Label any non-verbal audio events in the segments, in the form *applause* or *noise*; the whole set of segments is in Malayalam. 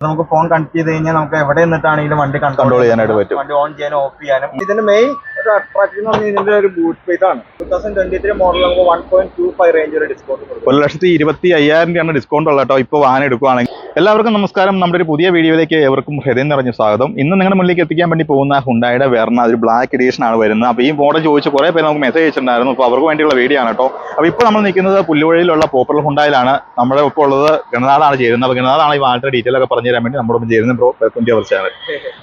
നമുക്ക് ഫോൺ കണക്ട് ചെയ്ത് കഴിഞ്ഞാൽ നമുക്ക് എവിടെ നിന്നിട്ടാണെങ്കിലും വണ്ടി കൺട്രോൾ ചെയ്യാനായിട്ട് പറ്റും. വണ്ടി ഓൺ ചെയ്യാനും ഓഫ് ചെയ്യാനും. ഇതിന്റെ മെയിൻ ഒരു അട്രാക്ഷൻ എന്ന് പറഞ്ഞാൽ ഇതിന്റെ ഒരു ബൂട്ട് സ്പേസ് ആണ്. Two thousand twenty three model നമുക്ക് one point two five range ഒരു ഡിസ്കൗണ്ട് ഒരു ലക്ഷത്തി ഇരുപത്തി അയ്യായിരം രൂപയാണ് ഡിസ്കൗണ്ട് ഉള്ളത് കേട്ടോ. ഇപ്പോൾ വാഹനം എടുക്കുവാണെങ്കിൽ എല്ലാവർക്കും നമസ്കാരം. നമ്മുടെ ഒരു പുതിയ വീഡിയോയിലേക്ക് എവർക്കും ഹൃദയം നിറഞ്ഞ സ്വാഗതം. ഇന്ന് നിങ്ങളുടെ മുന്നിലേക്ക് എത്തിക്കാൻ വേണ്ടി പോകുന്ന ഹുണ്ടായുടെ വേർണ ഒരു ബ്ലാക്ക് എഡീഷൻ ആണ് വരുന്നത്. അപ്പോൾ ഈ മോഡൽ ചോദിച്ച് കുറേ പേര് നമുക്ക് മെസ്സേജ് അയച്ചിട്ടുണ്ടായിരുന്നു. അപ്പോൾ അവർക്ക് വേണ്ടിയുള്ള വീഡിയോ ആണ് കേട്ടോ. അപ്പോൾ ഇപ്പോൾ നമ്മൾ നിൽക്കുന്നത് പുല്ലുവഴിയിലുള്ള പോപ്പുലർ ഹുണ്ടായിലാണ് നമ്മുടെ ഇപ്പോൾ ഉള്ളത് ഗണനാഥാണ് ചേരുന്നത്. അപ്പോൾ ഗണനാഥാണ് ഈ വാർത്തയുടെ ഡീറ്റെയിൽ ഒക്കെ പറഞ്ഞു തരാൻ വേണ്ടി നമ്മുടെ ചേരുന്ന ബ്രോ വെൽക്കം ചാനൽ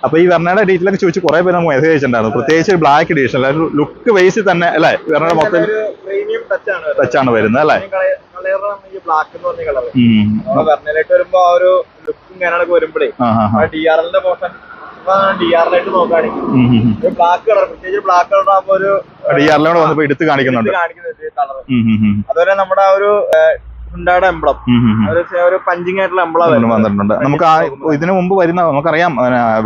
അപ്പോൾ ഈ വെർണയുടെ ഡീറ്റെയിൽ ഒക്കെ ചോദിച്ച് കുറേ പേര് നമുക്ക് മെസ്സേജ് അയച്ചിട്ടുണ്ടായിരുന്നു. പ്രത്യേകിച്ച് ബ്ലാക്ക് എഡീഷൻ അല്ല ലുക്ക് ബേസിൽ തന്നെ അല്ലേ? വെർണയുടെ മൊത്തം ടച്ചാണ് വരുന്നത്. അല്ലേ? കളറാണ് ഈ ബ്ലാക്ക് എന്ന് പറഞ്ഞ കളർ വെർണയിലേക്ക് വരുമ്പോ ആ ഒരു ലുക്കും ഞാനൊക്കെ വരുമ്പോഴേ. ഡി ആർ എല്ലിന്റെ പോർഷൻ ഡി നോക്കുകയാണെങ്കിൽ. ഒരു ബ്ലാക്ക് കളർ പ്രത്യേകിച്ച് ബ്ലാക്ക് കളർ ആകുമ്പോ ഒരു ഡി ആറിലൂടെ വന്നപ്പോ എടുത്ത് കാണിക്കുന്നുണ്ട്. കാണിക്കുന്ന കളർ. അതുപോലെ നമ്മുടെ ആ ഒരു ഹുണ്ടായുടെ എംബ്ലം. ഒരു പഞ്ചിങ് ആയിട്ടുള്ള എംബ്ലം വന്നിട്ടുണ്ട്. നമുക്ക് ഇതിനു മുമ്പ് വരുന്ന നമുക്കറിയാം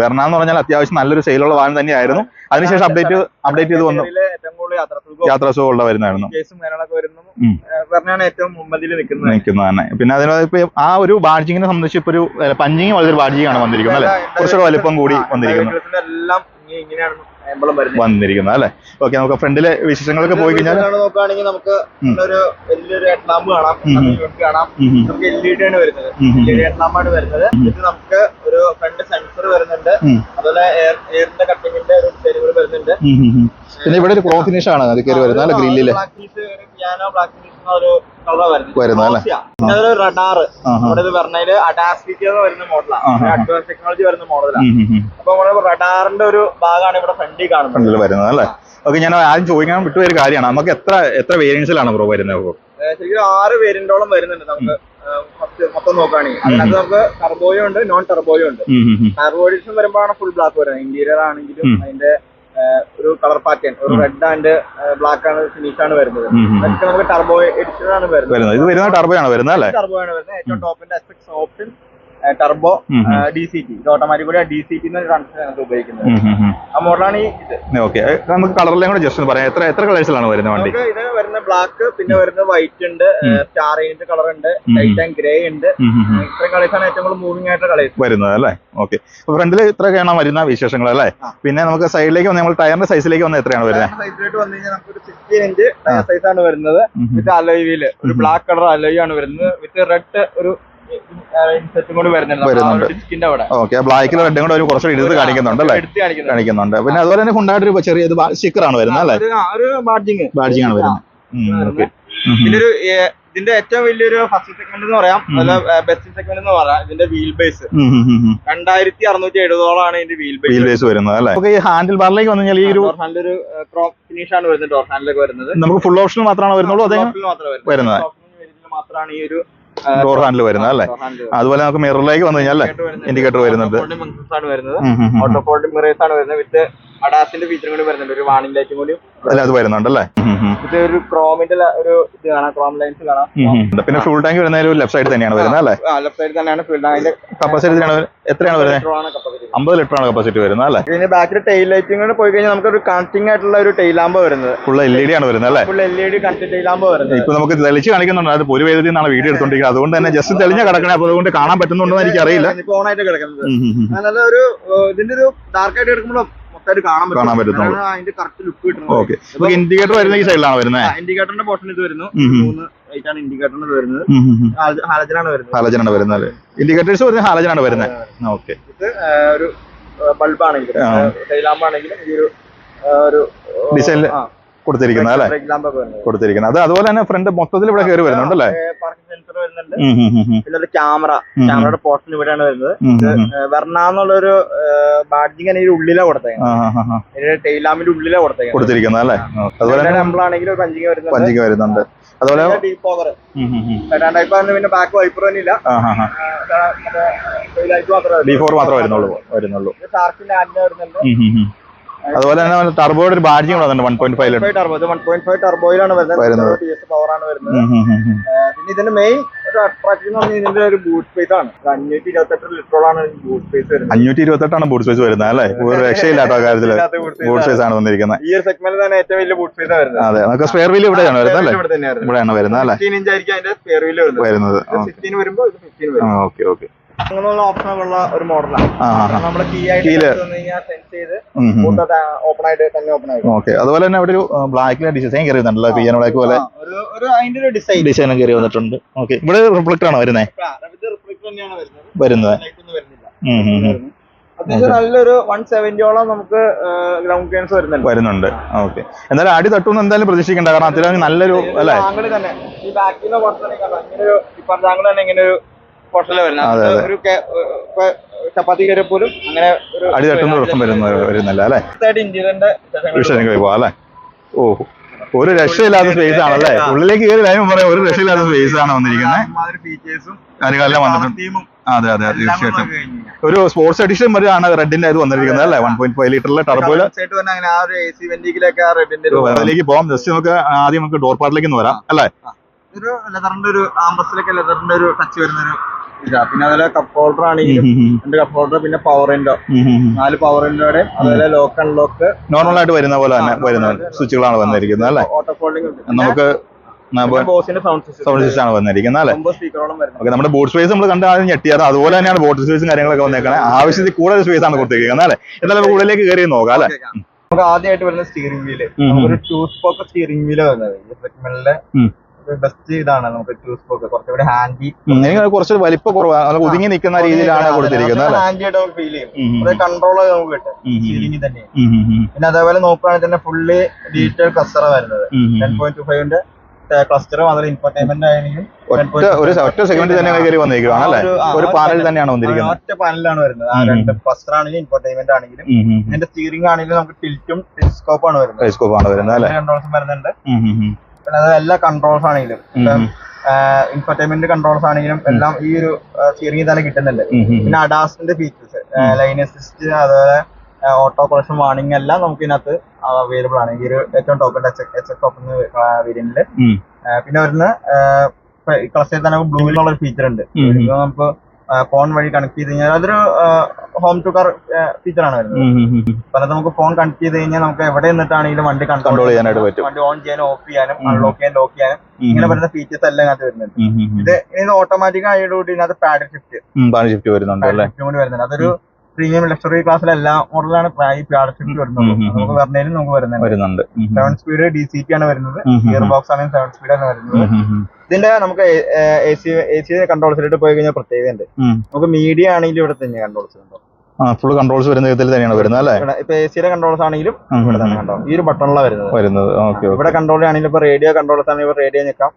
വെർണ എന്ന് പറഞ്ഞാൽ അത്യാവശ്യം നല്ലൊരു സെയിലുള്ള വാഹനം തന്നെയായിരുന്നു. അതിനുശേഷം അപ്ഡേറ്റ് അപ്ഡേറ്റ് ചെയ്ത് വന്നു. യാത്ര സുഖം സുഖമുള്ള വരുന്നതായിരുന്നു. നിൽക്കുന്നത്. തന്നെ. പിന്നെ അതിനകത്ത് ഇപ്പൊ ആ ഒരു ബാഡ്ജിങ്ങിനെ സംബന്ധിച്ച് ഇപ്പൊ ഒരു പഞ്ചിങ് വളരെ ബാഡ്ജിങ്ങാണ് വന്നിരിക്കുന്നത് അല്ലെ? കുറച്ചുകൂടെ വലിപ്പം കൂടി വന്നിരിക്കുന്നു. വന്നിരിക്കുന്നത് അല്ലെ? ഓക്കെ നമുക്ക് ഫ്രണ്ടിലെ വിശേഷങ്ങളൊക്കെ പോയി കഴിഞ്ഞാൽ നോക്കുകയാണെങ്കിൽ നമുക്ക്. ഒരു വലിയൊരു ഹെഡ്ലാമ്പ് കാണാം. കാണാം. നമുക്ക് എൽ ഇ ഡി ആണ് വരുന്നത്. എൽ ഇ ഡി ഹെഡ്ലാമ്പാണ് വരുന്നത്. ഇത് നമുക്ക് ഒരു ഫ്രണ്ട് സെൻസർ വരുന്നുണ്ട്. അതുപോലെ എയറിന്റെ കട്ടിങ്ങിന്റെ ഒരു വരുന്നുണ്ട്. പിന്നെ ഇവിടെ ഒരു ക്രോ ഫിനിഷ് ആണ്. അത് കയറി വരുന്നത്. ഗ്രില്ലിൽ ഒരു വരുന്നത് അല്ലേ? റഡാർ. നമ്മുടെ ഇത് വരുന്ന മോഡലാണ്. അഡ്വാൻസ് ടെക്നോളജി വരുന്ന മോഡലാണ്. അപ്പൊ നമ്മുടെ റഡാറിന്റെ ഒരു ഭാഗമാണ് ഇവിടെ ഫ്രണ്ടിൽ കാണുന്നത്. ഫ്രണ്ടിൽ വരുന്നത് അല്ലേ? ഓക്കെ ഞാൻ ആദ്യം ചോദിക്കാൻ വിട്ടു ഒരു കാര്യമാണ്. നമുക്ക് എത്ര എത്ര വേരിയൻസിലാണ് ബ്രോ വരുന്നത് ശരിക്കും ആറ് വേരിയന്റോളം വരുന്നുണ്ട് നമുക്ക്. മൊത്തം നോക്കുകയാണെങ്കിൽ. അതിനകത്ത് നമുക്ക് ടർബോയും ഉണ്ട് നോൺ ടർബോയും ഉണ്ട്. ടർബോ എഡിഷൻ വരുമ്പോഴാണ് ഫുൾ ബ്ലാക്ക് വരുന്നത്. ഇന്റീരിയർ ആണെങ്കിലും അതിന്റെ ഒരു കളർ പാറ്റേൺ ഒരു റെഡ് ആൻഡ് ബ്ലാക്ക് ആണ് ഫിനിഷ് ആണ് വരുന്നത്. അതൊക്കെ നമുക്ക് ടർബോ എഡിഷൻ ആണ് വരുന്നത്. ഇത് ടർബോ ആണ് വരുന്നത് ടർബോ ആണ് വരുന്നത്. ഏറ്റവും ടോപ്പിന്റെ എസ്പെക്ട് option turbo. D C T automatic കൂടി ഡി സി ടി ഉപയോഗിക്കുന്നത്. ആ മോഡലാണ് ഈ ഇത്. ഓക്കെ നമുക്ക് കൂടെ ജസ്റ്റ് പറയാം. എത്ര എത്ര കളേഴ്സിലാണ് വരുന്നത് വണ്ടി? ഇത് വരുന്ന ബ്ലാക്ക് പിന്നെ വരുന്ന വൈറ്റ് ഉണ്ട് സ്റ്റാർ ഏഞ്ച് കളർ ഉണ്ട് ആൻഡ് ഗ്രേ ഉണ്ട്. ഇത്രയും കളേഴ്സ് ആണ് ഏറ്റവും കൂടുതൽ മൂവിംഗ് ആയിട്ടുള്ള കളേഴ്സ് വരുന്നത് അല്ലേ? ഓക്കെ ഫ്രണ്ടിൽ ഇത്രയൊക്കെയാണ് വരുന്ന വിശേഷങ്ങൾ അല്ലേ? പിന്നെ നമുക്ക് സൈഡിലേക്ക് വന്ന് നമ്മൾ ടയറിന്റെ സൈസിലേക്ക് വന്ന് എത്രയാണ് വരുന്നത്? സൈസിലേക്ക് വന്നു കഴിഞ്ഞാൽ നമുക്ക് ഒരു സിക്സ്റ്റീൻ ഇഞ്ച് സൈസ് ആണ് വരുന്നത്. വിത്ത് അലോയ് വീൽ ഒരു ബ്ലാക്ക് കളർ അലോയ് ആണ് വരുന്നത് വിത്ത് റെഡ് ഒരു ഓക്കെ ബ്ലാക്കിൽ റെഡും കൂടെ ഒരു കുറച്ചുകൂടി എടുത്ത് കാണിക്കുന്നുണ്ട് അല്ലേ? കാണിക്കുന്നുണ്ട്. പിന്നെ അതുപോലെ തന്നെ ഹുണ്ടായിട്ട് ഒരു ചെറിയ സ്റ്റിക്കർ ആണ് വരുന്നത് അല്ലേ? ബാഡ്ജിങ് ബാഡ്ജിങ് ആണ് വരുന്നത്. പിന്നെ ഒരു ഇതിന്റെ ഏറ്റവും വലിയൊരു ഫസ്റ്റ് സെഗ്മെന്റ് എന്ന് പറയാം. അല്ല ബെസ്റ്റ് സെഗ്മെന്റ് എന്ന് പറയാം. ഇതിന്റെ വീൽ ബേസ് രണ്ടായിരത്തി അറുന്നൂറ്റി എഴുപതോളാണ് ഇതിന്റെ വീൽ ബേസ് വീൽ ബേസ് വരുന്നത് അല്ലേ? നമുക്ക് ഈ ഹാൻഡിൽ ബാറിലേക്ക് വന്നു കഴിഞ്ഞാൽ ഈ ഒരു ഒരു ക്രോപ്പ് ഫിനിഷ് ആണ് വരുന്നത് ഡോർ ഹാൻഡിലൊക്കെ വരുന്നത്. നമുക്ക് ഫുൾ ഓപ്ഷൻ മാത്രമാണ് വരുന്നുള്ളൂ അതേ വരുന്നത്. വരുന്നത്. മാത്രമാണ് ഈ ഒരു ഡോർ ഹാൻഡിൽ വരുന്നത് അല്ലേ? അതുപോലെ നമുക്ക് മിററിലേക്ക് വന്നു കഴിഞ്ഞാൽ അല്ലേ? Indicator വരുന്നുണ്ട്. ഓട്ടോ ഫോൾഡിംഗ് മിറേഴ്സ് ആണ് വരുന്നത്. വിത്ത് അഡാസിന്റെ ഫീച്ചറും കൂടി വരുന്നുണ്ട്. ഒരു വാണിംഗ് ലൈറ്റും കൂടി. അല്ല അത് വരുന്നുണ്ട് അല്ലേ ഇത് ഒരു ക്രോമിന്റെ ഒരു ഇത് കാണാം ക്രോം ലൈൻസ് കാണാം. പിന്നെ ഫുൾ ടാങ്ക് വരുന്ന ലെഫ്റ്റ് സൈഡ് തന്നെയാണ് വരുന്നത് അല്ലേ? ലെഫ്റ്റ് സൈഡ് തന്നെയാണ് ഫുൾ ടാങ്കിന്റെ കപ്പാസിറ്റി എത്രയാണ് വരുന്നത്? അമ്പത് ലിറ്റർ ആണ് കപ്പാസിറ്റി വരുന്നത് അല്ലേ? ഇതിന്റെ ബാക്കിൽ ടെയിൽ ലൈറ്റിംഗ് കൂടെ പോയി കഴിഞ്ഞാൽ നമുക്ക് ഒരു കണക്ടിംഗ് ആയിട്ടുള്ള ഒരു ടെയിൽ ലാമ്പ് വരുന്നത്. ഫുൾ എൽ ഇ ഡി ആണ് വരുന്നത് അല്ലേ? Full L E D connect tail lamp വരുന്നത്. ഇപ്പൊ നമുക്ക് തെളിച്ച് കാണിക്കുന്നുണ്ട്. അത് പൊരുവേദത്തിൽ നിന്നാണ് വീഡിയോ എടുത്തോണ്ടിരിക്കുന്നത്. അതുകൊണ്ട് തന്നെ ജസ്റ്റ് തെളിഞ്ഞ കിടക്കണേ. അപ്പൊ അതുകൊണ്ട് കാണാൻ പറ്റുന്നുണ്ടോ എന്ന് എനിക്കറിയില്ല. ഇപ്പൊ ഓൺ ആയിട്ട് കിടക്കുന്നത് ഒരു ഇതിന്റെ ഒരു ഡാർക്ക് ആയിട്ട് എടുക്കുമ്പോൾ മൊത്തമായിട്ട് കാണാൻ കാണാൻ പറ്റുന്നുള്ളൂ. അതാണ് അതിന്റെ കറക്റ്റ് ലുക്ക് കിട്ടുന്നത്. ഓക്കെ നമുക്ക് ഇൻഡിക്കേറ്റർ വരുന്ന ഈ സൈഡിലാണ് വരുന്നത് ഇൻഡിക്കേറ്ററിന്റെ പോർഷൻ ഇത് വരുന്നു. ഉം ഉം. മൂന്ന് ലൈറ്റ് ആണ് ഇൻഡിക്കേറ്ററിന് വരുന്നത്. ഉം ഉം ഉം. ഹാലജനാണ് വരുന്നത്. ഹാലജനാണ് വരുന്നത് ഇൻഡിക്കേറ്റേഴ്സ് വരുന്നത് ഹാലജനാണ് വരുന്നത് ഓക്കെ ഇത് ഏഹ്, ഒരു ബൾബ് ആണെങ്കിലും ആ. ടെയിൽ ആണെങ്കിലും ഈ ഒരു ഏഹ്, ഒരു ൽ കൊടുത്തിരിക്കുന്നത് അല്ലേ? കൊടുത്തിരിക്കുന്നത് അത് അതുപോലെ തന്നെ ഫ്രണ്ട് മൊത്തത്തിൽ ഇവിടെ കയറി വരുന്നുണ്ട്. അല്ലേ. പിന്നെ ക്യാമറ ക്യാമറയുടെ പോർഷൻ ഇവിടെയാണ് വരുന്നത്. ഉം. ബാഡ്ജിങ് ഇതിന്റെ ഉള്ളിലാണ് കൊടുത്തേക്കുന്നത് ലാമ്പിന്റെ ഉള്ളിലാണ് കൊടുത്തേക്കുന്നത് കൊടുത്തിരിക്കുന്നത് അല്ലേ? അതുപോലെ ഒരു പഞ്ചിങ് വരുന്നുണ്ട്. പഞ്ചിങ് വരുന്നുണ്ട്. അതുപോലെ ഡീപ് ഓവർ ഉം ഉം ഉം. രണ്ടാം ടൈപ്പ് ആണ് പിന്നെ ബാക്ക് വൈപ്പർ തന്നെ ഇല്ല ഡി ഫോർ മാത്രമേ വരുന്നുള്ളൂ. വരുന്നുള്ളൂ ഷാർക്കിന്റെ ആന്റിന വരുന്നുണ്ട്. അതുപോലെ തന്നെ ടർബോയുടെ ഒരു ബാഡ്ജിങ് വന്നിട്ടുണ്ട് one point five turbo one point five ടർബോയിലാണ് വരുന്നത്. ടി എസ് പവർ ആണ് വരുന്നത്. പിന്നെ ഇതിന്റെ മെയിൻ ഒരു അട്രാക്ഷൻ എന്ന് പറഞ്ഞാൽ ഇതിന്റെ ഒരു ബൂട്ട് സ്പേസ് ആണ്. അഞ്ഞൂറ്റി ഇരുപത്തെട്ട് ലിറ്ററോളാണ് ബൂട്ട് സ്പേസ് വരുന്നത്. അഞ്ഞൂറ്റി ഇരുപത്തെട്ടാണ് ബൂട്ട് സ്പേസ് വരുന്നത് അല്ലേ? ഒരു രക്ഷയില്ലാട്ടോ കാര്യത്തിൽ കാര്യത്തിൽ. ബൂട്ട്. സ്പേസ് ആണ്. വന്നിരിക്കുന്നത് ഈ ഒരു സെഗ്മെന്റ് തന്നെ ഏറ്റവും വലിയ ബൂട്ട് സ്പേസ് വരുന്നത്. അതെ നമുക്ക് സ്പെയർ വീൽ ഇവിടെയാണ് വരുന്നത് അല്ലേ? ഇവിടെയാണ് വരുന്നത് അല്ലേ? ഫിഫ്റ്റീൻ ഇഞ്ച് ആയിരിക്കും അതിന്റെ സ്പെയർ വീൽ വരുന്നത്. വരുന്നത് ഫിഫ്റ്റീൻ വരുമ്പോൾ ഫിഫ്റ്റീൻ ഓക്കെ ഓക്കെ. അങ്ങനെയുള്ള ഓപ്ഷൻ ഉള്ള ഒരു മോഡലാണ് നമ്മുടെ കീ ആയിട്ട് സെൻസ് ചെയ്ത് ഓപ്പൺ ആയിട്ട് തന്നെ ഓപ്പൺ ആയിട്ട് ഓക്കെ അതുപോലെ തന്നെ അവിടെ ഒരു ബ്ലാക്കിലെ ഡിസൈൻ കയറി വന്നിട്ടുണ്ടല്ലോ പിയാനോ ബ്ലാക്ക് പോലെ. ഒരു അതിന്റെ ഒരു ഡിസൈൻ ഡിസൈനും കയറി വന്നിട്ടുണ്ട്. ഓക്കെ ഇവിടെ റിഫ്ലക്ടർ ആണോ വരുന്നത്. വരുന്നത്. അത്യാവശ്യം നല്ലൊരു വൺ സെവന്റിയോളം നമുക്ക് ഗ്രൗണ്ട് ക്ലിയൻസ് വരുന്നുണ്ട്. വരുന്നുണ്ട്. ഓക്കെ എന്തായാലും അടി തട്ടുമെന്ന് എന്തായാലും പ്രതീക്ഷിക്കേണ്ട. കാരണം അത്യാവശ്യം നല്ലൊരു അല്ലേ? ആംഗിൾ തന്നെ. ഈ ബാക്കിൽ നിന്ന് പുറത്തേക്ക് ഇങ്ങനെ ഒരു ഇപ്പറത്തെ അങ്ങനെ തന്നെ ഇങ്ങനെ ഒരു അതെ, വരുന്നത് ഒരു ചപ്പാത്തി കയറി പോലും അങ്ങനെ ഒരു അടി തട്ടുന്ന പ്രശ്നം വരുന്ന വരുന്നില്ല അല്ലേ? ഇന്ത്യന്റെ വിഷയം പോവാ അല്ലേ? ഓ ഒരു രക്ഷയില്ലാത്ത സ്പേസ് ആണല്ലേ? ഉള്ളിലേക്ക് കയറി ലൈവ് പറയാം ഒരു രക്ഷയില്ലാത്ത സ്പേസ് ആണ് വന്നിരിക്കുന്നത് കാര്യങ്ങളെല്ലാം വന്നിട്ടുണ്ട്. അതെ അതെ തീർച്ചയായിട്ടും. ഒരു സ്പോർട്സ് എഡിഷൻ വരെയാണ് റെഡിന്റെ ഇത് വന്നിരിക്കുന്നത് അല്ലേ? വൺ പോയിന്റ് ഫൈവ് ലിറ്ററിലെ ടർബോയിൽ അതിലേക്ക് പോകാം ജസ്റ്റ് നമുക്ക് ആദ്യം നമുക്ക് ഡോർ പാർട്ടിലേക്ക് വരാം അല്ലേ? ഒരു ലെതറിന്റെ ഒരു ആംബസിലൊക്കെ ലെതറിന്റെ ഒരു ടച്ച് വരുന്ന ഒരു പിന്നെ അതുപോലെ കപ്പ് ഹോൾഡർ ആണെങ്കിലും രണ്ട് കപ്പ് ഹോൾഡർ പിന്നെ പവർ വിൻഡോ നാല് പവർ വിൻഡോയുടെ അതുപോലെ ലോക്ക് അൺലോക്ക് നോർമൽ ആയിട്ട് വരുന്ന പോലെ തന്നെ വരുന്ന സ്വിച്ചുകളാണ് വന്നിരിക്കുന്നത് അല്ലേ? ഓട്ടോ ഫോൾഡിംഗ് നമുക്ക് സൗണ്ട് സിസ്റ്റം ആണ് വന്നിരിക്കുന്നത് അല്ലേ? ഓക്കെ നമ്മുടെ ബോട്ട് സ്പേസ് നമ്മൾ കണ്ട ആദ്യം ഞെട്ടിയായിരുന്നു അതുപോലെ തന്നെയാണ് ബോട്ട് സ്പേസും കാര്യങ്ങളൊക്കെ വന്നേക്കണേ. ആവശ്യത്തിൽ കൂടുതൽ സ്പേസ് ആണ് കൊടുത്തിരിക്കുന്നത് അല്ലേ? എന്നാലും കൂടുതലേക്ക് കയറി നോക്കാം അല്ലേ? നമുക്ക് ആദ്യമായിട്ട് വരുന്ന സ്റ്റിയറിംഗ് വീൽ ഒരു ടൂ സ്പോക്ക് സ്റ്റിയറിംഗ് വീൽ വരുന്നത്. സെഗ്മെന്റിലെ. ബെസ്റ്റ് ഇതാണ് നമുക്ക് കുറച്ചുകൂടി ഹാൻഡി കുറച്ച് വലിപ്പ കുറവാണ് ഒതുങ്ങി നിൽക്കുന്ന രീതിയിലാണ് കൊടുത്തിരിക്കുന്നത് അല്ലേ? ഹാൻഡി ആയിട്ട് നമുക്ക് ഫീൽ ചെയ്യും. കൺട്രോൾ നമുക്ക് കിട്ടും. തന്നെ. പിന്നെ അതേപോലെ നോക്കുകയാണെങ്കിൽ തന്നെ ഫുള്ളി ഡീറ്റെയിൽ ക്ലസ്റ്റർ വരുന്നത്. ടെൻ പോയിന്റ് ടു ഫൈവിന്റെ ക്ലസ്റ്ററും അതുപോലെ ഇൻഫർടൈൻമെന്റ് ആണെങ്കിലും ഒരു ഒറ്റ സെഗ്മെന്റ് തന്നെ കയറി വന്നിരിക്കുകയാണ് അല്ലേ? ഒരു പാനൽ തന്നെയാണ് വന്നിരിക്കുന്നത്. ഒറ്റ പാനലാണ് വരുന്നത്. ആ രണ്ട് ക്ലസ്റ്റർ ആണെങ്കിലും ഇൻഫർടൈൻമെന്റ് ആണെങ്കിലും. ഇതിന്റെ സ്റ്റിയറിംഗ് ആണെങ്കിലും നമുക്ക് ടിൽറ്റും ടെലിസ്കോപ്പ് ആണ് വരുന്നത്. ടെലിസ്കോപ്പ് ആണ് വരുന്നത് അല്ലേ? കൺട്രോൾസും വരുന്നുണ്ട്. പിന്നെ അത് എല്ലാ കൺട്രോൾസ് ആണെങ്കിലും. ഇൻഫർടൈൻമെന്റ് കൺട്രോൾസ് ആണെങ്കിലും എല്ലാം ഈ ഒരു സ്റ്റിയറിംഗിൽ തന്നെ കിട്ടുന്നുണ്ട്. പിന്നെ അഡാസിന്റെ ഫീച്ചേഴ്സ് ലൈൻ അസിസ്റ്റ് അതുപോലെ ഓട്ടോ കൊളക്ഷൻ വാണിംഗ് എല്ലാം നമുക്ക് ഇതിനകത്ത് അവൈലബിൾ ആണ്. ഈ ഒരു ഏറ്റവും ടോപ്പ് എച്ച് ടോപ്പ് വേരിയന്റിൽ. പിന്നെ വരുന്ന ക്ലസ്റ്ററിൽ തന്നെ ബ്ലൂ എന്നുള്ള ഒരു ഫീച്ചർ ഉണ്ട്. നമുക്ക് ഫോൺ വഴി കണക്ട് ചെയ്ത് കഴിഞ്ഞാൽ അതൊരു ഹോം ടു കാർ ഫീച്ചർ ആണ് വരുന്നത്. അപ്പൊ നമുക്ക് ഫോൺ കണക്ട് ചെയ്ത് കഴിഞ്ഞാൽ നമുക്ക് എവിടെ നിന്നിട്ടാണെങ്കിലും വണ്ടി കൺട്രോൾ ചെയ്യാനായിട്ട് പറ്റും. വണ്ടി ഓൺ ചെയ്യാനും ഓഫ് ചെയ്യാനും അൺലോക്ക് ചെയ്യാനും ലോക്ക് ചെയ്യാനും ഇങ്ങനെ. വരുന്ന ഫീച്ചേഴ്സ് എല്ലാം അത് വരുന്നുണ്ട്. ഇത് ഇത് ഓട്ടോമാറ്റിക് ആയതോടുകൂടി അത് പാഡ് ഷിഫ്റ്റ് പാനി ഷിഫ്റ്റ് വരുന്നുണ്ട് അതൊരു പ്രീമിയം ലക്ഷറി ക്ലാസ്സിലെ എല്ലാ മോഡലാണ് ഈ വരുന്നത്. ഉം, ഉം. നമുക്ക് പറഞ്ഞാലും നമുക്ക് വരുന്നുണ്ട്. Seven speed D C P ആണ് വരുന്നത്. ഗിയർ ബോക്സ് ആണെങ്കിൽ സെവൻ സ്പീഡ് ആണ് വരുന്നത്. ഇതിന്റെ നമുക്ക് എ സി എ സി കൺട്രോൾസിലോട്ട് പോയി കഴിഞ്ഞാൽ പ്രത്യേകത ഉണ്ട് നമുക്ക് മീഡിയ ആണെങ്കിലും ഇവിടെ തന്നെ കൺട്രോൾസ് ഉണ്ടോ ആ ഫുൾ കൺട്രോൾസ് വരുന്ന വിധത്തിൽ തന്നെയാണ് വരുന്നത് അല്ലേ ഇപ്പൊ എ സിയുടെ കൺട്രോൾസ് ആണെങ്കിലും ഉം, ഇവിടെ തന്നെ കണ്ടോ ഈ ഒരു ബട്ടണിലാണ് വരുന്നത് വരുന്നത് ഓക്കെ ഇവിടെ കൺട്രോൾ ആണെങ്കിലും ഇപ്പൊ റേഡിയോ കൺട്രോൾസ് ആണെങ്കിൽ ഇവിടെ റേഡിയോ നിൽക്കാം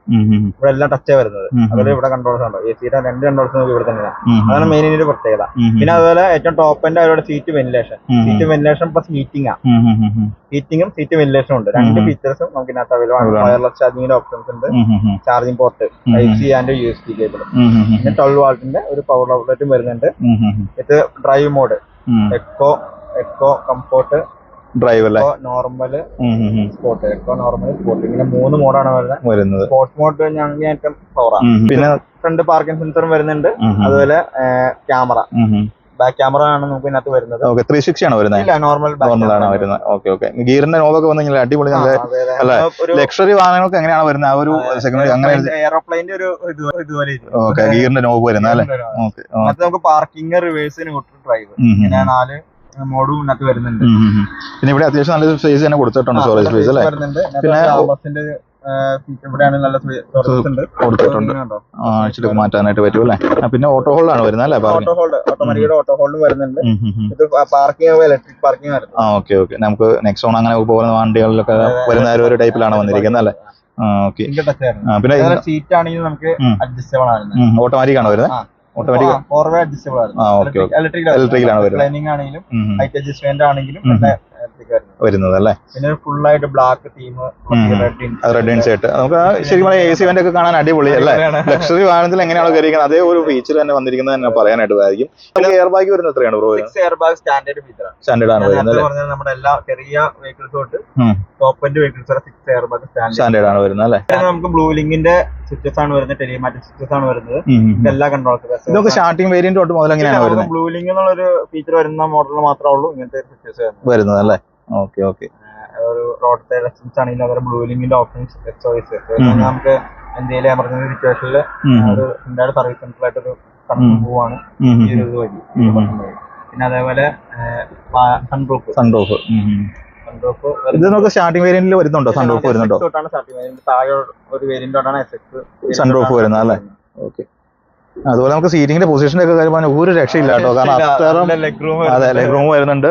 ഇവിടെ എല്ലാം ടച്ചാ വരുന്നത് അതുപോലെ ഇവിടെ കൺട്രോൾസ് ഉണ്ടോ എ സിയുടെ രണ്ട് കൺട്രോൾസ് നമുക്ക് ഇവിടെ തന്നെയാണ് അതാണ് മെയിൻ ഇതിന്റെ പ്രത്യേകത പിന്നെ അതുപോലെ ഏറ്റവും ടോപ്പ് എൻഡ് അവരുടെ seat ventilation seat ventilation plus heating ആ ഹീറ്റിംഗും സീറ്റ് വെന്റിലേഷനും ഉണ്ട് രണ്ട്. ഫീച്ചേഴ്സും നമുക്ക് ഇതിനകത്ത് അവൈലബിൾ ആണ് വയർലെസ് ചാർജിങ്ങിന്റെ ഓപ്ഷൻസ് ഉണ്ട് charging port type C and U S B cable പിന്നെ ട്വൽവ് വാൾട്ടിന്റെ ഒരു പവർ ഔട്ട്ലെറ്റും വരുന്നുണ്ട് ഇത് drive mode eco eco comfort drive അല്ലേ? Normal. Sport eco normal sport ഇങ്ങനെ മൂന്ന് മോഡാണ് വരുന്നത്. സ്പോർട്ട് സ്പോർട്സ് മോഡ് ഞങ്ങൾക്ക് ഏറ്റവും പവറാണ് പിന്നെ ഫ്രണ്ട് പാർക്കിംഗ് സെൻസറും വരുന്നുണ്ട്. അതുപോലെ ക്യാമറ. ബാക്ക് ക്യാമറ ആണ് നമുക്ക് ഇതിനകത്ത് വരുന്നത്. ഓക്കെ ത്രീ സിക്സ്റ്റി ആണ് വരുന്നത്? ഇല്ല നോർമൽ നോർമൽ ആണ് വരുന്നത്. ഓക്കെ ഓക്കെ ഗിയറിന്റെ നോവൊക്കെ വന്നു അടിപൊളി നല്ല അല്ലേ? ലക്ഷറി വാഹനങ്ങൾക്ക് എങ്ങനെയാണ് വരുന്നത്? ആ ഒരു സെക്കൻഡ് അങ്ങനെ എയറോപ്ലെയിന്റെ ഒരു ഇത് ഇതുപോലെ. ഓക്കെ ഗിയറിന്റെ നോവ് വരുന്ന അല്ലേ? ഓക്കെ നമുക്ക് പാർക്കിംഗ് റിവേഴ്സിന് കൊടുത്തു ഡ്രൈവ് ഇങ്ങനെ നാല് മോഡും ഇതിനകത്ത് വരുന്നുണ്ട്. പിന്നെ ഇവിടെ അത്യാവശ്യം നല്ല സ്പേസ് തന്നെ കൊടുത്തിട്ടുണ്ട് സ്റ്റോറേജ് സ്പേസ് അല്ലേ? പിന്നെ ഇവിടെയാണ് നല്ല കൊടുത്തിട്ടുണ്ട്. മാറ്റാനായിട്ട് പറ്റും അല്ലേ? പിന്നെ ഓട്ടോ ഹോൾഡാണ് വരുന്നത് അല്ലേ ഓട്ടോ ഹോൾഡ് ഓട്ടോമാറ്റിക്കായിട്ട് ഓട്ടോ ഹോൾഡും വരുന്നുണ്ട്. ഇത് പാർക്കിംഗ് ഇലക്ട്രിക് പാർക്കിംഗ് ആ ഓക്കെ ഓക്കെ നമുക്ക് നെക്സ്റ്റ് ഓൺ അങ്ങനെ പോകുന്ന വണ്ടികളിലൊക്കെ വരുന്ന ഒരു ടൈപ്പിലാണ് വന്നിരിക്കുന്നത് അല്ലേ? ഓക്കെ പിന്നെ സീറ്റ് ആണെങ്കിൽ നമുക്ക് അഡ്ജസ്റ്റബിൾ ആണ്. ഓട്ടോമാറ്റിക് ആണ് വരുന്നത്. ഓട്ടോമാറ്റിക് അഡ്ജസ്റ്റബിൾ വരുന്നത്. ഹൈറ്റ് അഡ്ജസ്റ്റ്മെന്റ് ആണെങ്കിലും വരുന്നത് അല്ലേ? പിന്നെ ഫുൾ ആയിട്ട് ബ്ലാക്ക് തീം. റെഡ് ആൻഡ് നമുക്ക് ശരിക്കും പറഞ്ഞാൽ എ സി വെന്റ് ഒക്കെ കാണാൻ അടിപൊളി അല്ലേ? ലക്ഷറി വാഹനത്തിൽ എങ്ങനെയാണോ കയറിയിരിക്കുന്നത്? അതേ ഒരു ഫീച്ചർ തന്നെ വന്നിരിക്കുന്നത് തന്നെ പറയാനായിട്ട് സാധിക്കും. നമുക്ക് എയർ ബാഗ് വരുന്നത് എത്രയാണ് bro six air bag standard feature ആണ്. സ്റ്റാൻഡേർഡ് ആണ് വരുന്നത് നമ്മുടെ എല്ലാ ചെറിയ വെഹിക്കിൾസ് തൊട്ട്. Top end vehicles six air bag standard standard ആണ് വരുന്നത് അല്ലേ? നമുക്ക് ബ്ലൂ ലിങ്കിന്റെ സ്വിച്ചസ് ആണ് വരുന്നത് ടെലിമാറ്റിക് സ്വിച്ചസ് ആണ് വരുന്നത്. എല്ലാ. കൺട്രോൾസ് ഇതൊക്കെ സ്റ്റാർട്ടിംഗ് വേരിയന്റ് തൊട്ട് മുതൽ എങ്ങനെയാണ് വരുന്നത്. ബ്ലൂ ലിങ്ക് എന്നുള്ള ഒരു ഫീച്ചർ വരുന്ന മോഡൽ മാത്രമേ ഉള്ളൂ ഇങ്ങനത്തെ ഫീച്ചേഴ്സ് വരുന്നത്. അല്ലേ? ഓക്കെ ഓക്കെ ഒരു റോഡ് സൈഡ് ലക്ഷൻസ് ആണെങ്കിലും അതുപോലെ ബ്ലൂ ലിങ്കിന്റെ ഓപ്ഷൻസ് ചോയ്സ്. നമുക്ക് എന്തെങ്കിലും എമർജൻസി സിറ്റുവേഷനിൽ ഒരു ഇന്ത്യയുടെ സർവീസ് സെന്റർ ആയിട്ടൊരു കടന്നു പോവാണ്. ഈ ഒരു വഴി പിന്നെ അതേപോലെ സൺറൂഫ് സൺറൂഫ് ഇത് നമുക്ക് സ്റ്റാർട്ടിംഗ് വേരിയന്റിൽ വരുന്നുണ്ടോ? സൺറൂഫ് വരുന്നുണ്ടോ? താഴെ ഒരു വേരിയന്റ് തൊട്ടാണ് എസ് എക്സ് Sunroof വരുന്നത് അല്ലേ? ഓക്കെ അതുപോലെ നമുക്ക് സീറ്റിംഗിന്റെ പൊസിഷന്റെ ഒക്കെ കാര്യം ഒരു രക്ഷയില്ല കേട്ടോ. കാരണം അത്തരം അതെ ലെഗ് റൂം വരുന്നുണ്ട്.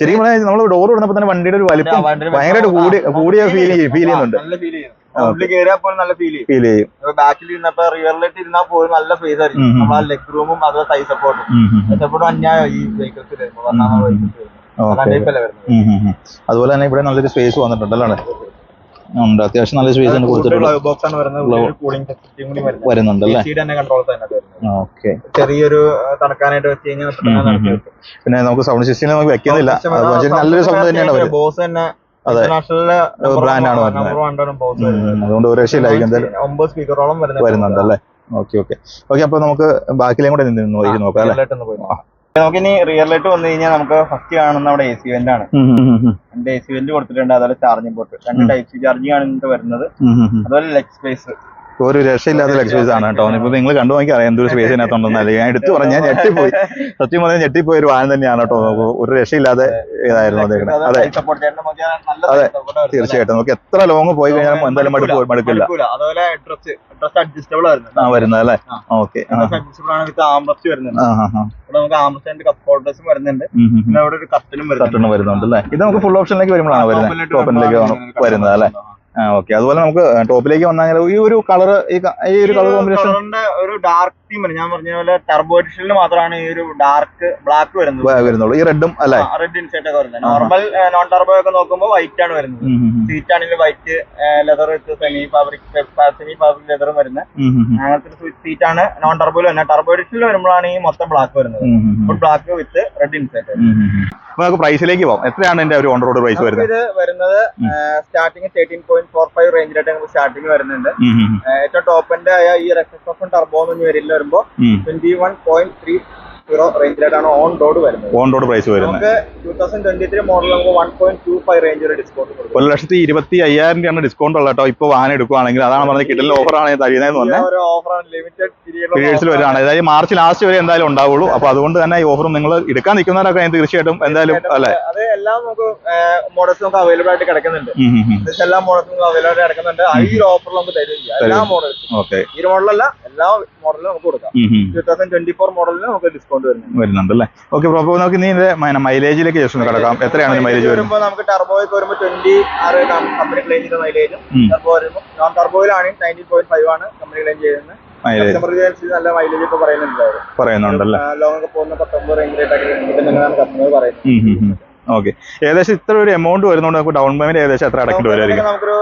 ശരിക്കും പറഞ്ഞാൽ നമ്മൾ ഡോർ ഇടുന്നപ്പോൾ തന്നെ വണ്ടിയുടെ ഒരു വലിപ്പം ഭയങ്കരമായിട്ട് കൂടി കൂടിയ ഫീൽ ഫീൽ ചെയ്യുന്നുണ്ട്. നല്ല ഫീൽ ചെയ്യും. ചെയ്യും. ചെയ്യും. ബാക്കിൽ ഇരുന്നപ്പോ റിയറിലേക്ക് ഇരുന്നാൽ പോലും നല്ല ഫേസ് ആയിരിക്കും. നമ്മൾ ആ ലെഗ് റൂമും അതുപോലെ സൈ സപ്പോർട്ടും. സപ്പോർട്ടും അന്യായം ഈ വെഹിക്കിൾസിൽ വെഹിക്കിൾസ് അതുപോലെ തന്നെ ഇവിടെ നല്ലൊരു സ്പേസ് വന്നിട്ടുണ്ട് അല്ലേ? ഉണ്ട്. അത്യാവശ്യം നല്ല സ്പേസ് തന്നെ വരുന്നത്. ഓക്കെ ചെറിയൊരു തണുക്കാനായിട്ട് വെച്ച് കഴിഞ്ഞാൽ. പിന്നെ നമുക്ക് സൗണ്ട് സിസ്റ്റം നമുക്ക് വെക്കുന്നില്ല. നല്ലൊരു സൗണ്ട് തന്നെയാണ് ബോസ് തന്നെ. അതുകൊണ്ട് ഒരു രക്ഷയില്ലായിരിക്കും ഒമ്പത് സ്പീക്കറോളം വരുന്നുണ്ട്. വരുന്നുണ്ട് അല്ലേ? ഓക്കെ ഓക്കെ ഓക്കെ അപ്പൊ നമുക്ക് ബാക്കിലേയും കൂടെ നിന്ന് നോക്കി അല്ലേ? നമുക്ക് ഇനി റിയൽ ലൈറ്റ് വന്നു കഴിഞ്ഞാൽ നമുക്ക് ഫസ്റ്റ് കാണുന്ന അവിടെ എ സി വെന്റ് ആണ്. രണ്ട് എ സി വെന്റ് കൊടുത്തിട്ടുണ്ട്. അതുപോലെ ചാർജിംഗ് പോർട്ട് രണ്ട് ടൈപ്പ് സി ചാർജിംഗ് ആണ് ഇതിന്റെ വരുന്നത്. അതുപോലെ ലെഗ് സ്പേസ് ഒരു രക്ഷയില്ലാത്ത ലെഗ് ആണ് കേട്ടോ. ഇപ്പൊ നിങ്ങൾ കണ്ടു നോക്കി അറിയാം എന്തൊരു *laughs* സ്പേസ് ഇതിനകത്തുണ്ടെന്ന്. അല്ലെങ്കിൽ ഞാൻ എടുത്തു പറഞ്ഞു ഞാൻ *laughs* ഞെട്ടിപ്പോയി. സത്യം പറഞ്ഞാൽ ഞെട്ടിപ്പോയി ഒരു വാഹനം തന്നെയാണ് കേട്ടോ. ഒരു രക്ഷയില്ലാതെ ഇതായിരുന്നു അദ്ദേഹം അതെ. അതെ, തീർച്ചയായിട്ടും. നമുക്ക് എത്ര ലോങ് പോയി കഴിഞ്ഞാലും എന്തായാലും മടുപ്പ് മടുക്കില്ല. ആ വരുന്നത് അല്ലേ. ഓക്കെ ആംബ്രസ്റ്റ് വരുന്നുണ്ട്. അല്ലേ? ഇത് നമുക്ക് ഫുൾ ഓപ്ഷനിലേക്ക് വരുമ്പോഴാണ് വരുന്നത്? ടോപ്പിലേക്ക് വരുന്നത് അല്ലേ? ഓക്കെ അതുപോലെ നമുക്ക് ടോപ്പിലേക്ക് വന്നാൽ ഈ ഒരു കളർ ഈ ഒരു കളർ കോമ്പിനേഷൻ ഒരു ഡാർക്ക് തീം ഞാൻ പറഞ്ഞ പോലെ ടർബോഡിഷനിൽ മാത്രമാണ് ഈ ഒരു ഡാർക്ക് ബ്ലാക്ക് വരുന്നത്. വരുന്നുള്ളൂ. ഈ റെഡും അല്ലേ? റെഡ് ഇൻസൈറ്റ് ഒക്കെ വരുന്നത്. നോർമൽ നോൺ ടർബോ ഒക്കെ നോക്കുമ്പോൾ വൈറ്റ് ആണ് വരുന്നത്. സീറ്റ് ആണെങ്കിൽ white leather semi fabric semi fabric ലെതറും വരുന്നത്. അങ്ങനത്തെ സീറ്റ് ആണ് നോൺ ടർബോയിൽ വരുന്നത്. ടർബോഡിഷനിൽ വരുമ്പോഴാണ് ഈ മൊത്തം ബ്ലാക്ക് വരുന്നത്. Full black with red inside നമുക്ക് പ്രൈസിലേക്ക് പോകാം എത്രയാണ് എന്റെ ഒരു ഓൺ റോഡ് പ്രൈസ് വരുന്നത്? ഇത് വരുന്നത് starting thirteen point four five റേഞ്ചിലായിട്ട് നമുക്ക് സ്റ്റാർട്ടിങ് വരുന്നുണ്ട്. ഏറ്റവും ടോപ്പ് എൻഡ് ആയ ഈ റെക്സസ് ഓഫ് ടർബോ എന്ന് വരില്ല വരുമ്പോ. Twenty one point three zero റേഞ്ചിലായിട്ടാണ് on road വരുന്നത്. ഓൺ റോഡ് പ്രൈസ് വരുന്നത്. നമുക്ക് two thousand twenty three model നമുക്ക് one point two five range വരെ ഡിസ്കൗണ്ട് കൊടുക്കും. ഒരു ലക്ഷത്തി ഇരുപത്തി അയ്യായിരം രൂപയാണ് ഡിസ്കൗണ്ട് ഉള്ള കേട്ടോ. ഇപ്പൊ വാഹനം എടുക്കുവാണെങ്കിൽ അതാണ് പറഞ്ഞത് കിട്ടൽ ഓഫർ ആണ്. തരുന്നതെന്ന് പറഞ്ഞാൽ ഒരു ഓഫറാണ് ലിമിറ്റഡ് പീരീഡ്സിൽ വരുവാണ് അതായത് മാർച്ച് ലാസ്റ്റ് വരെ എന്തായാലും ഉണ്ടാവുള്ളൂ. അപ്പൊ അതുകൊണ്ട് തന്നെ ഈ ഓഫറും നിങ്ങൾ എടുക്കാൻ നിൽക്കുന്നവരൊക്കെ തീർച്ചയായിട്ടും എന്തായാലും അല്ലെ? എല്ലാം നമുക്ക് മോഡൽസ് നമുക്ക് അവൈലബിൾ ആയിട്ട് കിടക്കുന്നുണ്ട്. എല്ലാ മോഡൽസും നമുക്ക് അവൈലബിൾ ആയിട്ട് കിടക്കുന്നുണ്ട്. ഈ ഒരു ഓഫറിൽ നമുക്ക് തരും ചെയ്യാം. എല്ലാ മോഡൽസും ഓക്കെ. ഈ മോഡലല്ല എല്ലാ മോഡലും നമുക്ക് കൊടുക്കാം. ടൂ തൗസൻഡ് ട്വന്റി ഫോർ മോഡലിന് നമുക്ക് ഡിസ്കൗണ്ട് വരുന്നുണ്ട്. അല്ലേ ഓക്കെ അപ്പോൾ നമുക്ക് ഇതിന്റെ മൈലേജിലേക്ക് ജസ്റ്റ് ഒന്ന് കിടക്കാം. എത്രയാണ് മൈലേജ് വരുമ്പോൾ നമുക്ക് ടർബോയ്ക്ക് വരുമ്പോൾ ട്വന്റി ആറ് കമ്പനി ക്ലെയിം ചെയ്ത മൈലേജും. ടർബോ വരുമ്പോൾ നോൺ ടർബോയിലാണെങ്കിൽ നയന്റീൻ പോയിന്റ് ഫൈവ് ആണ് കമ്പനി ക്ലെയിം ചെയ്യുന്നത്. നല്ല മൈലേജ് പറയുന്നുണ്ട്. ലോങ് പോകുന്ന പത്തൊമ്പത് റേഞ്ചിലായിട്ടൊക്കെ കസ്റ്റമർ പറയുന്നത് ഓക്കെ ഏകദേശം ഇത്ര ഒരു എമൗണ്ട് വരുന്നതുകൊണ്ട് നമുക്ക് ഡൗൺ പേയ്മെന്റ് ഏകദേശം എത്ര അടക്കേണ്ടി വരുമായിരിക്കും നമുക്കൊരു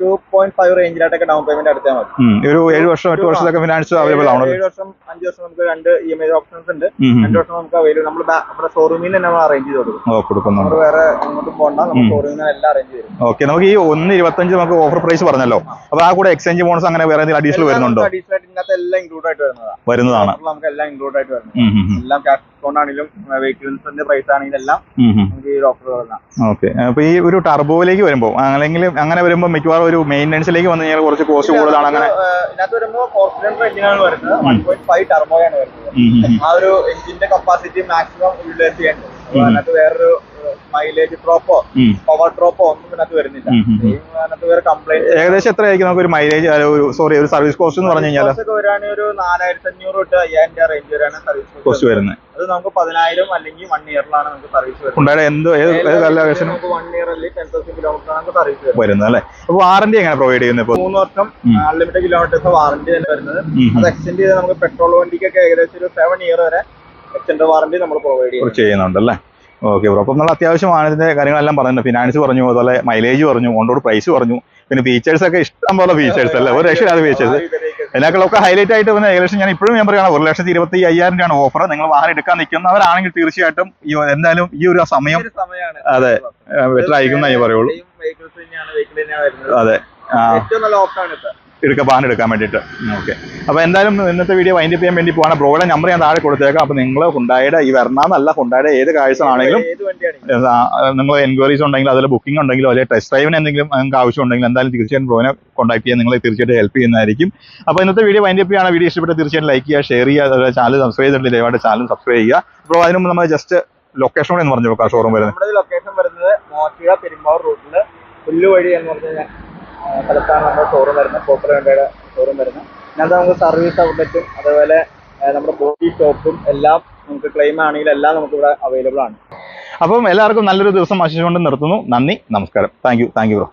ടു പോയിന്റ് ഫൈവ് റേഞ്ചിലായിട്ടൊക്കെ ഡൗൺ പേയ്മെന്റ് അടച്ചാൽ മതി. ഒരു ഏഴ് വർഷം എട്ട് വർഷത്തൊക്കെ ഫിനാൻസ് അവൈലബിൾ ആണ് ഏഴ് വർഷം അഞ്ച് വർഷം നമുക്ക് രണ്ട് ഇ എം ഐ ഓപ്ഷൻസ് ഉണ്ട്. രണ്ട് വർഷം നമുക്ക് അവൈലബിൾ നമ്മൾ നമ്മുടെ ഷോറൂമിൽ തന്നെ നമ്മൾ അറേഞ്ച് ചെയ്ത് കൊടുക്കും. നമ്മൾ വേറെ അങ്ങോട്ടും പോകണ്ട നമ്മൾ ഷോറൂമിൽ നിന്ന് എല്ലാം അറേഞ്ച് ചെയ്യും ഓക്കെ നമുക്ക് ഈ ഒന്ന് ഇരുപത്തഞ്ച് നമുക്ക് ഓഫർ പ്രൈസ് പറഞ്ഞല്ലോ. അപ്പൊ ആ കൂടെ എക്സ്ചേഞ്ച് ബോണസ് അങ്ങനെ വേറെ എന്തെങ്കിലും അഡീഷണൽ വരുന്നുണ്ടോ? അഡീഷണൽ ആയിട്ട് ഇതിനകത്ത് എല്ലാം ഇൻക്ലൂഡ് ആയിട്ട് വരുന്നതാണ്. വരുന്നതാണ് നമുക്ക് എല്ലാം ഇൻക്ലൂഡ് ആയിട്ട് വരുന്നത്. എല്ലാം ക്യാഷ് ഡിസ്കൗണ്ട് ആണെങ്കിലും വെഹിക്കിൾസിന്റെ പ്രൈസ് ആണെങ്കിലും എല്ലാം. നമുക്ക് ഈ ഓഫർ വരുന്നതാണ് ഓക്കെ. അപ്പൊ ഈ ഒരു ടർബോയിലേക്ക് വരുമ്പോൾ അല്ലെങ്കിൽ അങ്ങനെ വരുമ്പോൾ മിക്കവാറും ഒരു മെയിന്റനൻസിലേക്ക് വന്നു കഴിഞ്ഞാൽ കുറച്ച് കോസ്റ്റ് കൂടുതലാണ് അങ്ങനെ. ഇതിനകത്ത് വരുമ്പോൾ ഫോർ സിലിണ്ടർ എഞ്ചിനാണ് വരുന്നത്. വൺ പോയിന്റ് ഫൈവ് ടർബോയാണ് വരുന്നത്. ആ ഒരു എഞ്ചിന്റെ കപ്പാസിറ്റി മാക്സിമം യൂട്ടിലൈസ് ചെയ്യേണ്ടത് അതിനകത്ത് വേറൊരു മൈലേജ് ഡ്രോപ്പോ. പവർ ഡ്രോപ്പോ ഒന്നും ഇതിനകത്ത് വരുന്നില്ല. അതിനകത്ത് വേറെ കംപ്ലൈന്റ് ഏകദേശം എത്രയായിരിക്കും നമുക്ക് ഒരു മൈലേജ് സോറി ഒരു സർവീസ് കോസ്റ്റ് എന്ന് പറഞ്ഞു കഴിഞ്ഞാൽ വരാണെങ്കിൽ ഒരു നാലായിരത്തി അഞ്ഞൂറ് തൊട്ട് അയ്യായിരം രൂപ റേഞ്ച് വരെയാണ് സർവീസ് കോസ്റ്റ് വരുന്നത്. അത് നമുക്ക് പതിനായിരം അല്ലെങ്കിൽ വൺ ഇയറിലാണ് നമുക്ക് സർവീസ് വരുന്നത്. എന്ത് നമുക്ക് വൺ ഇയർ അല്ലെങ്കിൽ ടെൻ തൗസൻഡ് കിലോമീറ്റർ നമുക്ക് സർവീസ് വരുന്നത്. അല്ലേ? അപ്പൊ വാറന്റി എങ്ങനെ പ്രൊവൈഡ് ചെയ്യുന്നത് ഇപ്പോൾ മൂന്ന് വർഷം. അൺലിമിറ്റഡ് കിലോമീറ്റേഴ്സ് വാറന്റി തന്നെ വരുന്നത്. അത് എക്സ്റ്റെൻഡ് ചെയ്ത് നമുക്ക് പെട്രോൾ വണ്ടിക്കൊക്കെ ഏകദേശം ഒരു സെവൻ ഇയർ വരെ എക്സ്റ്റൻഡ് വാറന്റി നമ്മൾ പ്രൊവൈഡ് ചെയ്യുന്നുണ്ട് അല്ലേ? ഓക്കെ ബ്രോ അപ്പം നമ്മൾ അത്യാവശ്യമാണ് ഇതിന്റെ കാര്യങ്ങളെല്ലാം പറഞ്ഞു ഫിനാൻസ് പറഞ്ഞു അതുപോലെ മൈലേജ് പറഞ്ഞു ഓണോട് പ്രൈസ് പറഞ്ഞു. പിന്നെ ഫീച്ചേഴ്സ് ഒക്കെ ഇഷ്ടം പോലെ ഫീച്ചേഴ്സ് അല്ലേ? ഒരു ലക്ഷം രക്ഷയില്ലാതെ ഫീച്ചേഴ്സ് ഇതിനൊക്കെ ഹൈലൈറ്റ് ആയിട്ട് വന്ന ഏകദേശം ഞാൻ ഇപ്പോഴും ഞാൻ പറയുകയാണ് ഒരു ലക്ഷത്തി ഇരുപത്തി അയ്യായിരം രൂപയാണ് ഓഫർ നിങ്ങൾ വാഹനം എടുക്കാൻ നിൽക്കുന്നവരാണെങ്കിൽ തീർച്ചയായിട്ടും ഈ എന്തായാലും ഈ ഒരു സമയം അതെ. ബെറ്റർ ആയിരിക്കും എന്നേ പറയുള്ളൂ. അതെ ഏറ്റവും നല്ല എടുക്കാൻ വാഹനം എടുക്കാൻ വേണ്ടിയിട്ട്. ഓക്കെ അപ്പോൾ എന്തായാലും ഇന്നത്തെ വീഡിയോ വൈൻഡ് ചെയ്യാൻ വേണ്ടി പോവാണ്. ബ്രോയുടെ നമ്പർ ഞാൻ താഴെ കൊടുത്തേക്കാം. അപ്പോൾ നിങ്ങൾ ഹുണ്ടായുടെ ഈ വരണന്നല്ല ഹുണ്ടായുടെ ഏത് കാഴ്ചയാണെങ്കിലും നിങ്ങൾ എൻക്വയറീസ് ഉണ്ടെങ്കിൽ അതിൽ ബുക്കിംഗ് ഉണ്ടെങ്കിലും അല്ലെങ്കിൽ ടെസ്റ്റ് ഡ്രൈവിന് എന്തെങ്കിലും നിങ്ങൾക്ക് ആവശ്യം ഉണ്ടെങ്കിൽ എന്തായാലും തീർച്ചയായും ബ്രോനെ കോൺടാക്ട് ചെയ്യാൻ നിങ്ങളെ തീർച്ചയായിട്ടും ഹെൽപ്പ് ചെയ്യുന്നതായിരിക്കും. അപ്പോൾ ഇന്നത്തെ വീഡിയോ വൈൻഡ് അപ്പ് ആണ് വീഡിയോ ഇഷ്ടപ്പെട്ട് തീർച്ചയായിട്ടും ലൈക്ക് ചെയ്യുക ഷെയർ ചെയ്യുക അതുപോലെ ചാനൽ സബ്സ്ക്രൈബ് ചെയ്തിട്ടുണ്ട് ദയവായിട്ട് ചാനൽ സബ്സ്ക്രൈബ് ചെയ്യുക. ബ്രോ അതിന് മുമ്പ് നമ്മൾ ജസ്റ്റ് ലൊക്കേഷൻ കൂടെ എന്ന് പറഞ്ഞു നോക്കാം ഷോറൂം വരുന്നത്. ലൊക്കേഷൻ വരുന്നത് മോച്ചിക പെരുമ്പാവൂർ റൂട്ടിൽ പുല്ലുവഴി എന്ന് പറഞ്ഞാൽ സ്ഥലത്താണ് നമ്മുടെ ഷോറൂം വരുന്നത്. പോപ്പുലർ വണ്ടിയുടെ ഷോറൂം വരുന്നത്. ഇതിനകത്ത് നമുക്ക് സർവീസ് ഔട്ട്ലെറ്റും അതുപോലെ നമ്മുടെ ബോഡി ഷോപ്പും എല്ലാം നമുക്ക് ക്ലെയിം ആണെങ്കിലും എല്ലാം നമുക്ക് ഇവിടെ അവൈലബിൾ ആണ്. അപ്പം എല്ലാവർക്കും നല്ലൊരു ദിവസം ആശിച്ചുകൊണ്ട് നിർത്തുന്നു. നന്ദി നമസ്കാരം. Thank you thank you bro